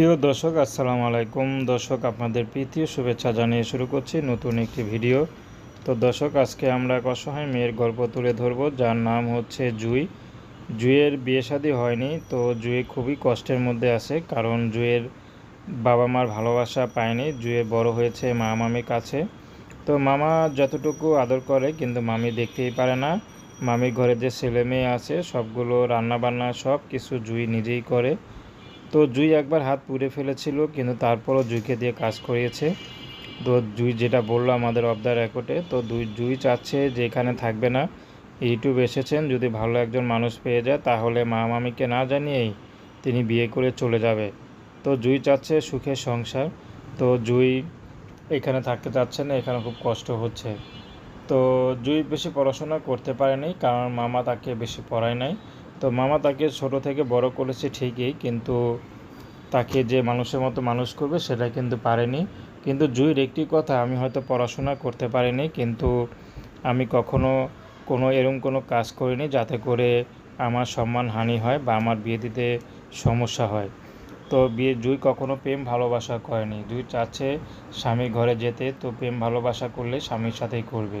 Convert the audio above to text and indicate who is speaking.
Speaker 1: প্রিয় দর্শক, আসসালামু আলাইকুম। দর্শক, আপনাদের প্রীতি শুভেচ্ছা জানিয়ে শুরু করছি নতুন একটি ভিডিও। তো দর্শক, আজকে আমরা এক অসহায় মেয়ের গল্প তুলে ধরবো, যার নাম হচ্ছে জুই। জুইয়ের বিয়ে শাদী হয়নি, তো জুই খুবই কষ্টের মধ্যে আছে, কারণ জুইয়ের বাবা মার ভালোবাসা পায়নি জুয়ে বড় হয়েছে মা মামির কাছে। তো মামা যতটুকু আদর করে, কিন্তু মামি দেখতেই পারে না। মামির ঘরে যে ছেলে মেয়ে আছে, সবগুলো রান্নাবান্না সব কিছু জুই নিজেই করে। তো জুই একবার হাত পুড়ে ফেলেছিল, কিন্তু তারপরও জুইকে দিয়ে কাজ করিয়েছে। তো জুই যেটা বলল আমাদের অফ দ্য রেকর্ডে তো দুই, জুই চাচ্ছে যে এখানে থাকবে না। ইউটিউব এসেছেন, যদি ভালো একজন মানুষ পেয়ে যায়, তাহলে মা মামিকে না জানিয়েই তিনি বিয়ে করে চলে যাবে। তো জুই চাচ্ছে সুখের সংসার। তো জুই এখানে থাকতে চাচ্ছে না, এখানে খুব কষ্ট হচ্ছে। তো জুই বেশি পড়াশোনা করতে পারেনি, কারণ মামা তাকে বেশি পড়ায় নাই। তো মামা তাকে ছোট থেকে বড় করেছে ঠিকই, কিন্তু তাকে যে মানুষের মতো মানুষ করবে সেটা কিন্তু পারেনি। কিন্তু জুইর একটি কথা, আমি হয়তো পড়াশোনা করতে পারিনি, কিন্তু আমি কখনো কোনো এরম কোনো কাজ করিনি যাতে করে আমার সম্মান হানি হয় বা আমার বিয়ে দিতে সমস্যা হয়। তো বিয়ে, জুই কখনো প্রেম ভালোবাসা করেনি। জুই চাচ্ছে স্বামীর ঘরে যেতে, তো প্রেম ভালোবাসা করলে স্বামীর সাথেই করবে।